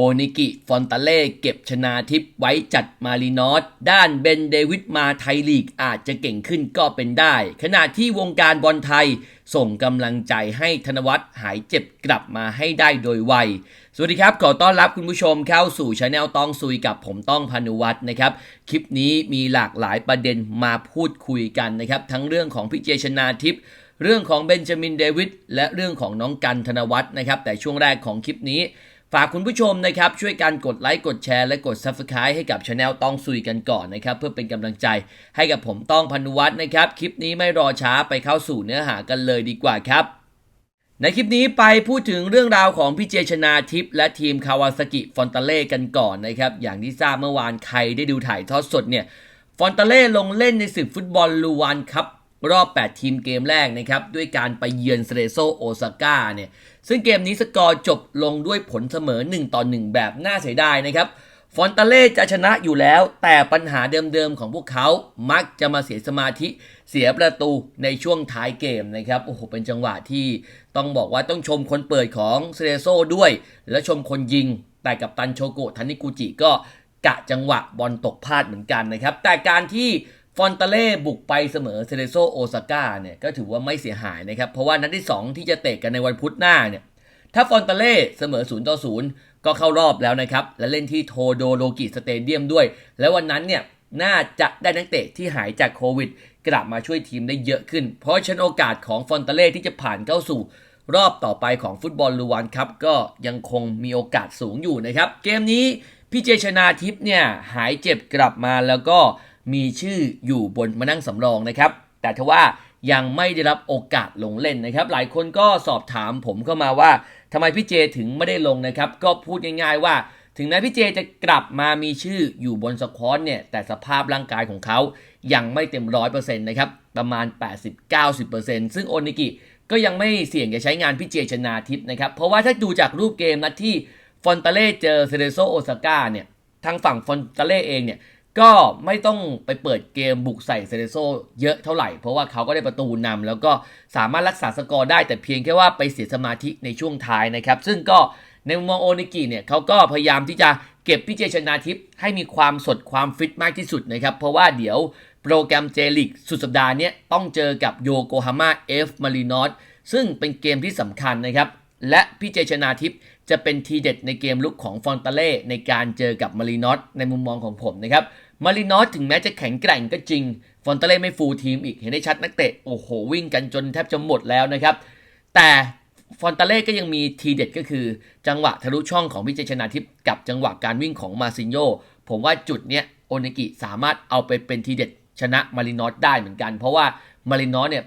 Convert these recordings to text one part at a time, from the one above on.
โอนิกิฟอนตาเล่เก็บชนาทิพไว้จัดมารีนอสด้านเบนเดวิดมาไทยลีกอาจจะเก่งขึ้นก็เป็นได้ ขณะที่วงการบอลไทยส่งกำลังใจให้ธนวัฒน์หายเจ็บกลับมาให้ได้โดยไว สวัสดีครับ ขอต้อนรับคุณผู้ชมเข้าสู่ช anel ต้องซุยกับผมต้องพานุวัฒน์นะครับ คลิปนี้มีหลากหลายประเด็นมาพูดคุยกันนะครับ ทั้งเรื่องของพี่เจชนาทิพเรื่องของเบนจามินเดวิดและเรื่องของน้องกันธนวัฒน์นะครับ แต่ช่วงแรกของคลิปนี้ ฝากคุณผู้ชมนะครับช่วยกันกดไลค์กดแชร์และกด Subscribe ให้กับช anel ต้องซุยกันก่อนนะครับเพื่อเป็นกำลังใจให้กับผมต้องพานุวัฒน์นะครับ คลิปนี้ไม่รอช้าไปเข้าสู่เนื้อหากันเลยดีกว่าครับ ในคลิปนี้ไปพูดถึงเรื่องราวของพี่เจชนาทิพย์และทีมคาวาซากิฟอนตาเล่กันก่อนนะครับอย่างที่ทราบเมื่อวานใครได้ดูถ่ายทอดสดเนี่ยฟอนตาเล่ลงเล่นในศึกฟุตบอลลูวานครับรอบ 8 ทีมเกมแรกนะครับด้วยการไปเยือนเซเรโซโอซาก้าเนี่ย ซึ่งเกมนี้สกอร์จบลงด้วยผลเสมอ 1 ต่อ 1 แบบน่าเสียดายนะครับ ฟอนตาเล่จะชนะอยู่แล้ว แต่ปัญหาเดิมๆของพวกเขา มักจะมาเสียสมาธิเสียประตูในช่วงท้ายเกมนะครับโอ้โหเป็นจังหวะที่ต้องบอกว่าต้องชมคนเปิดของเซเรโซด้วย และชมคนยิง แต่กับตันโชโกะทันิกุจิก็กะจังหวะบอลตกพลาดเหมือนกันนะครับ แต่การที่ ฟอนตาเล่บุกไปเสมอเซเรโซโอซาก้าเนี่ยก็ถือว่าไม่เสียหายนะครับ เพราะว่านัดที่ 2 ที่จะเตะกันในวันพุธหน้าเนี่ยถ้าฟอนตาเล่เสมอ0ต่อ0ก็เข้ารอบแล้วนะครับ และเล่นที่โทโดโลกิสเตเดียมด้วย และวันนั้นเนี่ยน่าจะได้นักเตะที่หายจากโควิด กลับมาช่วยทีมได้เยอะขึ้น เพราะฉะนั้นโอกาสของฟอนตาเล่ที่จะผ่านเข้าสู่ รอบต่อไปของฟุตบอลลูวานครับก็ยังคงมีโอกาสสูงอยู่นะครับ เกมนี้พี่เจชนาทิพย์เนี่ยหายเจ็บกลับมาแล้วก็ มีชื่ออยู่บนมานั่งสำรองนะครับ แต่ทว่ายังไม่ได้รับโอกาสลงเล่นนะครับ หลายคนก็สอบถามผมเข้ามาว่าทำไมพี่เจถึงไม่ได้ลงนะครับ ก็พูดง่ายๆว่า ถึงแม้พี่เจจะกลับมามีชื่ออยู่บนสควอตเนี่ยแต่สภาพร่างกายของเขายังไม่เต็มร้อยเปอร์เซ็นต์นะครับประมาณ 80-90%ซึ่งโอนิกิก็ยังไม่เสี่ยงจะใช้งานพี่เจชนาทิพย์นะครับ เพราะว่าถ้าดูจากรูปเกมนัดที่ฟอนตาเล่เจอเซเรโซโอซาก้าเนี่ยทางฝั่งฟอนตาเล่เองเนี่ย ก็ไม่ต้องไปเปิดเกมบุกใส่เซเรโซเยอะเท่าไหร่ เพราะว่าเขาก็ได้ประตูนำแล้วก็สามารถรักษาสกอร์ได้แต่เพียงแค่ว่าไปเสียสมาธิในช่วงท้ายนะครับ ซึ่งก็ในมุมมองโอนิกิเนี่ยเขาก็พยายามที่จะเก็บพี่เจชนาทิพย์ให้มีความสดความฟิตมากที่สุดนะครับ เพราะว่าเดี๋ยวโปรแกรมเจลิกสุดสัปดาห์นี้ต้องเจอกับโยโกฮาม่าเอฟมารีนอสซึ่งเป็นเกมที่สำคัญนะครับ และพี่เจชนาทิพย์จะเป็นทีเด็ดในเกมลุกของฟอนตาเล่ในการเจอกับมารีนอสในมุมมองของผมนะครับ มารินอสถึงแม้จะแข็งแกร่งก็จริง ฟอนเตเล่ไม่ฟูลทีมอีกเห็นได้ชัดนักเตะ โอ้โห วิ่งกันจนแทบจะหมดแล้วนะครับ แต่ฟอนเตเล่ก็ยังมีทีเด็ดก็คือ จังหวะทะลุช่องของพิเจชนาทิพย์กับจังหวะการวิ่งของมาซินโย ผมว่าจุดเนี้ยโอนิกิสามารถเอาไปเป็นทีเด็ดชนะมารินอสได้เหมือนกัน เพราะว่ามารินอสเนี่ย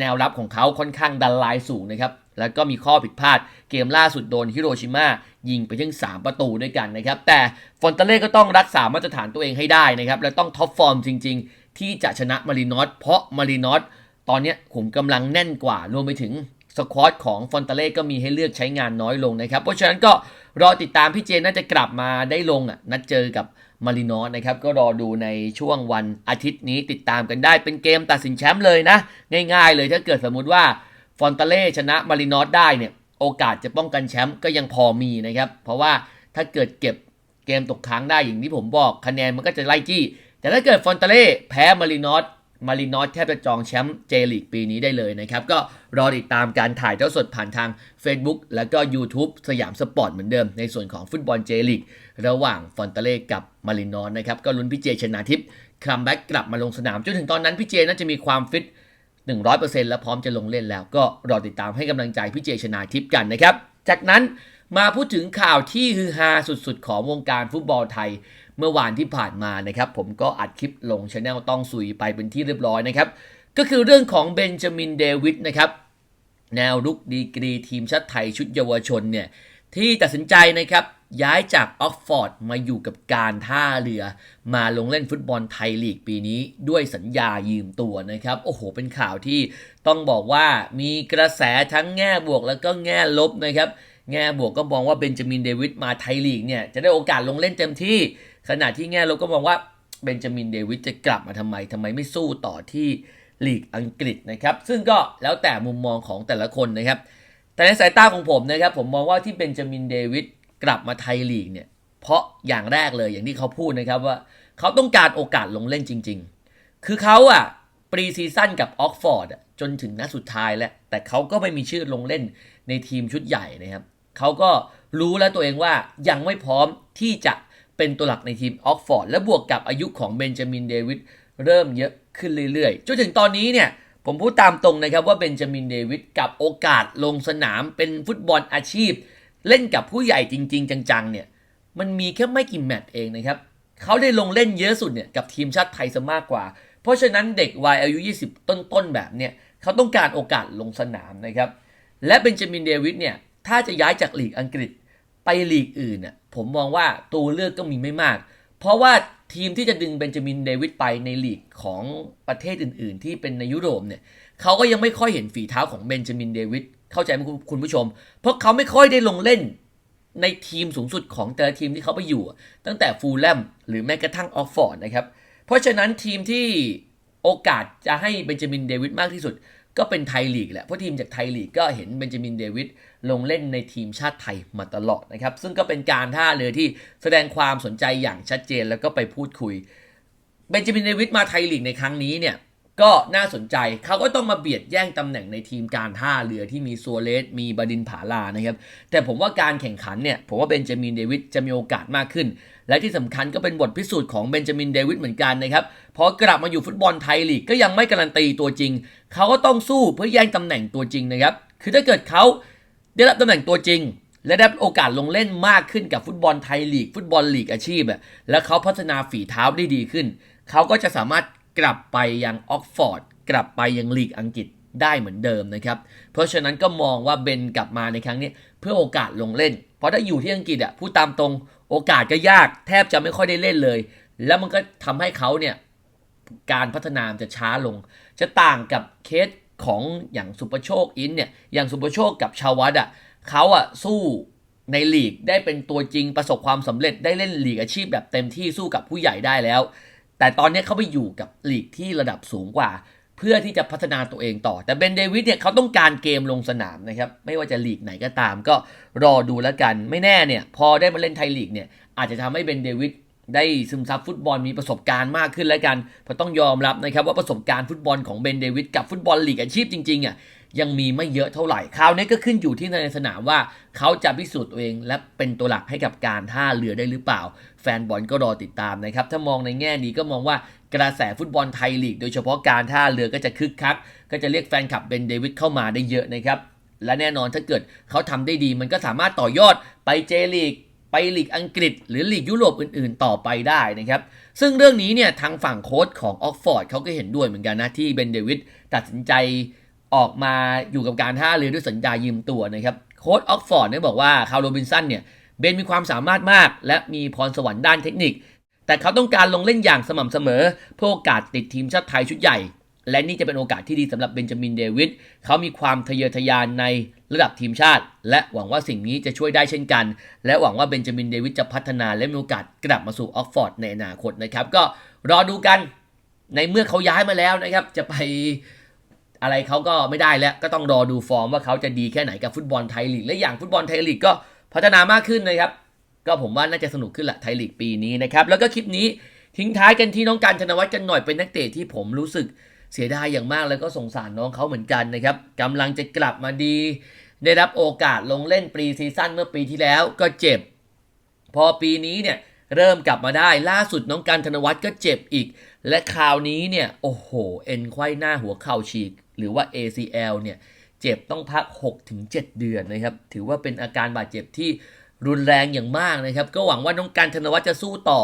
แนวรับของเขาค่อนข้างดันไลน์สูงนะครับ แล้วก็มีข้อผิดพลาดเกมล่าสุดโดนฮิโรชิมายิงไปถึง 3 ประตูด้วยกันนะครับ แต่ฟอนเตเล่ก็ต้องรักษามาตรฐานตัวเองให้ได้นะครับ และต้องท็อปฟอร์มจริง ๆ ที่จะชนะมารินอสเพราะมารินอสตอนนี้ขุมกำลังแน่นกว่ารวมไปถึงสควอตของฟอนเตเล่ก็มีให้เลือกใช้งานน้อยลงนะครับ เพราะฉะนั้นก็รอติดตามพี่เจนน่าจะกลับมาได้ลงอะนัดเจอกับมารินอสนะครับก็รอดูในช่วงวันอาทิตย์นี้ติดตามกันได้เป็นเกมตัดสินแชมป์เลยนะ ง่าย ๆ เลยถ้าเกิดสมมุติว่า ฟอนตาเล่ชนะมารินอสได้เนี่ยโอกาสจะป้องกันแชมป์ก็ยังพอมีนะครับ เพราะว่าถ้าเกิดเก็บเกมตกค้างได้อย่างที่ผมบอกคะแนนมันก็จะไล่จี้ แต่ถ้าเกิดฟอนตาเล่แพ้มารินอสมารินอสแทบจะจองแชมป์เจลีกปีนี้ได้เลยนะครับ ก็รอติดตามการถ่ายเท่าสดผ่านทาง Facebook แล้วก็ YouTube สยามสปอร์ตเหมือนเดิม ในส่วนของฟุตบอลเจลีกระหว่างฟอนตาเล่กับมารินอสนะครับ ก็ลุ้นพี่เจชนาทิพย์คัมแบ็กกลับมาลงสนามจนถึงตอนนั้นพี่เจน่าจะมีความฟิต 100%แล้วพร้อมจะลงเล่นแล้วก็รอติดตามให้กำลังใจพี่เจชนาทิพย์กันนะครับ จากนั้นมาพูดถึงข่าวที่ฮือฮาสุดๆ ของวงการฟุตบอลไทย เมื่อวานที่ผ่านมานะครับ ผมก็อัดคลิปลงช anel ต้องสุยไปเป็นที่เรียบร้อยนะครับ ก็คือเรื่องของเบนจามินเดวิดนะครับแนวรุกดีกรีทีมชาติไทยชุดเยาวชนเนี่ยที่ตัดสินใจนะครับ ย้ายจากออกฟอร์ดมาอยู่กับการท่าเรือ มาลงเล่นฟุตบอลไทยลีกปีนี้ด้วยสัญญายืมตัวนะครับ โอ้โห เป็นข่าวที่ต้องบอกว่ามีกระแสทั้งแง่บวกแล้วก็แง่ลบนะครับ แง่บวกก็มองว่าเบนจามินเดวิดมาไทยลีกเนี่ยจะได้โอกาสลงเล่นเต็มที่ ขณะที่แง่ลบก็มองว่าเบนจามินเดวิดจะกลับมาทำไมทำไมไม่สู้ต่อที่ลีกอังกฤษนะครับ ซึ่งก็แล้วแต่มุมมองของแต่ละคนนะครับ แต่ในสายตาของผมนะครับ ผมมองว่าที่เบนจามินเดวิด กลับมาไทยลีกเนี่ย เพราะอย่างแรกเลยอย่างที่เขาพูดนะครับว่า เขาต้องการโอกาสลงเล่นจริง ๆ คือเขาอะปรีซีซั่นกับออกฟอร์ดจนถึงนัดสุดท้ายแล้วแต่เขาก็ไม่มีชื่อลงเล่นในทีมชุดใหญ่นะครับเขาก็รู้แล้วตัวเองว่ายังไม่พร้อมที่จะเป็นตัวหลักในทีมออกฟอร์ดและบวกกับอายุของเบนจามินเดวิดเริ่มเยอะขึ้นเรื่อยๆจนถึงตอนนี้เนี่ยผมพูดตามตรงนะครับว่าเบนจามินเดวิดกับโอกาสลงสนามเป็นฟุตบอลอาชีพ เล่นกับผู้ใหญ่จริง ๆ จังๆเนี่ยมันมีแค่ไม่กี่แมตช์เองนะครับเขาได้ลงเล่นเยอะสุดเนี่ยกับทีมชาติไทยซะมากกว่า เพราะฉะนั้นเด็กวัยอายุ 20 ต้นๆแบบเนี่ยเขาต้องการโอกาสลงสนามนะครับและเบนจามินเดวิดเนี่ยถ้าจะย้ายจากลีกอังกฤษไปลีกอื่นน่ะผมมองว่าตัวเลือกก็มีไม่มาก เพราะว่าทีมที่จะดึงเบนจามินเดวิดไปในลีกของประเทศอื่น ๆ ที่เป็นในยุโรปเนี่ยเขาก็ยังไม่ค่อยเห็นฝีเท้าของเบนจามินเดวิด เข้าใจไหมคุณคุณผู้ชม เพราะเขาไม่ค่อยได้ลงเล่นในทีมสูงสุดของแต่ละทีมที่เขาไปอยู่ ตั้งแต่ฟูลแลมหรือแม้กระทั่งออกฟอร์ดนะครับ เพราะฉะนั้นทีมที่โอกาสจะให้เบนจามินเดวิดมากที่สุด ก็เป็นไทยลีกแหละเพราะทีมจากไทยลีกก็เห็นเบนจามินเดวิดลงเล่นในทีมชาติไทยมาตลอดนะครับ ซึ่งก็เป็นการท่าเรือที่แสดงความสนใจอย่างชัดเจนแล้วก็ไปพูดคุยเบนจามินเดวิดมาไทยลีกในครั้งนี้เนี่ย ก็น่าสนใจเขาก็ต้องมาเบียดแย่งตำแหน่งในทีมการท่าเรือที่มีซัวเรสมีบดินผาลานะครับ แต่ผมว่าการแข่งขันเนี่ย ผมว่าเบนจามินเดวิดจะมีโอกาสมากขึ้น และที่สำคัญก็เป็นบทพิสูจน์ของเบนจามินเดวิดเหมือนกันนะครับพอกลับมาอยู่ฟุตบอลไทยลีกก็ยังไม่การันตีตัวจริง เขาก็ต้องสู้เพื่อแย่งตำแหน่งตัวจริงนะครับ คือถ้าเกิดเขาได้รับตำแหน่งตัวจริงและได้โอกาสลงเล่นมากขึ้นกับฟุตบอลไทยลีก ฟุตบอลลีกอาชีพอะและเขาพัฒนาฝีเท้าได้ดีขึ้น เขาก็จะสามารถ กลับไปยังออกฟอร์ดกลับไปยังลีกอังกฤษได้เหมือนเดิมนะครับ เพราะฉะนั้นก็มองว่าเบนกลับมาในครั้งนี้เพื่อโอกาสลงเล่น เพราะถ้าอยู่ที่อังกฤษอะพูดตามตรงโอกาสก็ยาก แทบจะไม่ค่อยได้เล่นเลย แล้วมันก็ทำให้เขาเนี่ยการพัฒนามจะช้าลง จะต่างกับเคสของอย่างสุปโชคอินเนี่ยอย่างสุปโชคกับชาววัดอะเขาอะสู้ในลีกได้เป็นตัวจริงประสบความสำเร็จได้เล่นลีกอาชีพแบบเต็มที่สู้กับผู้ใหญ่ได้แล้ว แต่ตอนนี้เขาไปอยู่กับลีกที่ระดับสูงกว่า เพื่อที่จะพัฒนาตัวเองต่อ แต่เบนเดวิดเนี่ยเขาต้องการเกมลงสนามนะครับ ไม่ว่าจะลีกไหนก็ตาม ก็รอดูแล้วกัน ไม่แน่เนี่ย พอได้มาเล่นไทยลีกเนี่ย อาจจะทำให้เบนเดวิดได้ซึมซับฟุตบอลมีประสบการณ์มากขึ้นแล้วกันเพราะต้องยอมรับนะครับว่าประสบการณ์ฟุตบอลของเบนเดวิดกับฟุตบอลลีกอาชีพจริงๆอะ ยังมีไม่เยอะเท่าไหร่คราวนี้ก็ขึ้นอยู่ที่ในสนามว่าเขาจะพิสูจน์ตัวเอง และเป็นตัวหลักให้กับการท่าเรือได้หรือเปล่า แฟนบอลก็รอติดตามนะครับ ถ้ามองในแง่นี้ก็มองว่ากระแสฟุตบอลไทยลีก โดยเฉพาะการท่าเรือก็จะคึกคัก ก็จะเรียกแฟนคลับเบนเดวิดเข้ามาได้เยอะนะครับ และแน่นอนถ้าเกิดเขาทำได้ดีมันก็สามารถต่อยอดไปเจลีกไปลีกอังกฤษ หรือลีกยุโรปอื่น ๆ ต่อไปได้นะครับ ซึ่งเรื่องนี้เนี่ยทางฝั่งโค้ชของออกฟอร์ดเขาก็เห็นด้วยเหมือนกันนะที่เบนเดวิดตัดสินใจ ออกมาอยู่กับการท่าเรือด้วยสัญญายืมตัวนะครับโค้ชออกฟอร์ดเนี่ยบอกว่าคาร์โรบินสันเนี่ยเบนมีความสามารถมาก และมีพรสวรรค์ด้านเทคนิค แต่เขาต้องการลงเล่นอย่างสม่ำเสมอ เพื่อโอกาสติดทีมชาติไทยชุดใหญ่ และนี่จะเป็นโอกาสที่ดีสำหรับเบนจามินเดวิดเขามีความทะเยอทะยานในระดับทีมชาติ และหวังว่าสิ่งนี้จะช่วยได้เช่นกัน และหวังว่าเบนจามินเดวิดจะพัฒนาและมีโอกาสกลับมาสู่ออกฟอร์ดในอนาคตนะครับ ก็รอดูกันในเมื่อเขาย้ายมาแล้วนะครับจะไป อะไรเขาก็ไม่ได้แล้วก็ต้องรอดูฟอร์มว่าเขาจะดีแค่ไหนกับฟุตบอลไทยลีกและอย่างฟุตบอลไทยลีกก็พัฒนามากขึ้นนะครับ ก็ผมว่าน่าจะสนุกขึ้นละไทยลีกปีนี้นะครับแล้วก็คลิปนี้ทิ้งท้ายกันที่น้องการธนวัฒน์กันหน่อยเป็นนักเตะที่ผมรู้สึกเสียดายอย่างมากแล้วก็สงสารน้องเขาเหมือนกันนะครับกำลังจะกลับมาดี ได้รับโอกาสลงเล่นปรีซีซั่นเมื่อปีที่แล้วก็เจ็บ พอปีนี้เนี่ยเริ่มกลับมาได้ล่าสุดน้องการธนวัฒน์ก็เจ็บอีก และคราวนี้เนี่ยโอ้โห เอ็นไขว้หน้าหัวเข่าฉีก หรือว่า ACL เนี่ยเจ็บต้องพัก 6-7 เดือนนะครับ ถือว่าเป็นอาการบาดเจ็บที่รุนแรงอย่างมากนะครับ ก็หวังว่าน้องการธนวัฒน์จะสู้ต่อ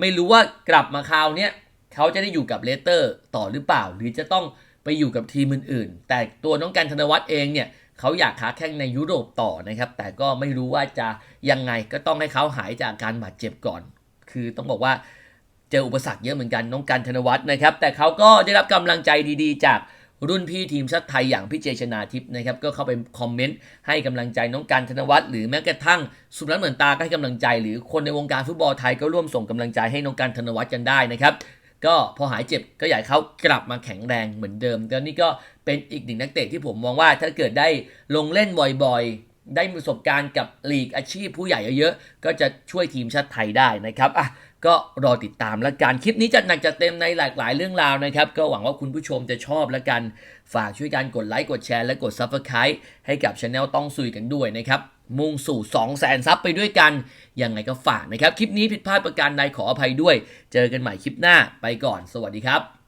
ไม่รู้ว่ากลับมาคราวเนี้ยเขาจะได้อยู่กับเลสเตอร์ต่อหรือเปล่า หรือจะต้องไปอยู่กับทีมอื่นๆ แต่ตัวน้องการธนวัฒน์เองเนี่ยเขาอยากค้าแข่งในยุโรปต่อนะครับ แต่ก็ไม่รู้ว่าจะยังไงก็ต้องให้เขาหายจากการบาดเจ็บก่อน คือต้องบอกว่าเจออุปสรรคเยอะเหมือนกันน้องการธนวัฒน์นะครับ แต่เขาก็ได้รับกำลังใจดีๆ จาก รุ่นพี่ทีมชาติไทยอย่างพี่เจชนาทิพย์นะครับก็เข้าไปคอมเมนต์ให้กำลังใจน้องการธนวัฒน์หรือแม้กระทั่งสุนันท์เหมือนตาก็ให้กำลังใจ หรือคนในวงการฟุตบอลไทยก็ร่วมส่งกำลังใจให้น้องการธนวัฒน์กันได้นะครับก็พอหายเจ็บก็อยากเขากลับมาแข็งแรงเหมือนเดิมแล้วนี่ก็เป็นอีกหนึ่งนักเตะที่ผมมองว่าถ้าเกิดได้ลงเล่นบ่อยๆ ได้มีประสบการณ์กับลีกอาชีพผู้ใหญ่เยอะๆ ก็จะช่วยทีมชาติไทยได้นะครับอะก็รอติดตามแล้วกันคลิปนี้จัดหนักจัดเต็มในหลากหลายเรื่องราวนะครับ ก็หวังว่าคุณผู้ชมจะชอบแล้วกัน ฝากช่วยกันกดไลค์กดแชร์และกด Subscribe ให้กับช anel ต้องซุยกันด้วยนะครับ มุ่งสู่ 2 0 0แสนซับไปด้วยกัน ยังไงก็ฝากนะครับ คลิปนี้ผิดพลาดประการใดขออภัยด้วย เจอกันใหม่คลิปหน้าไปก่อน สวัสดีครับ